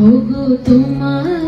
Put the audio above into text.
ওগো তোমার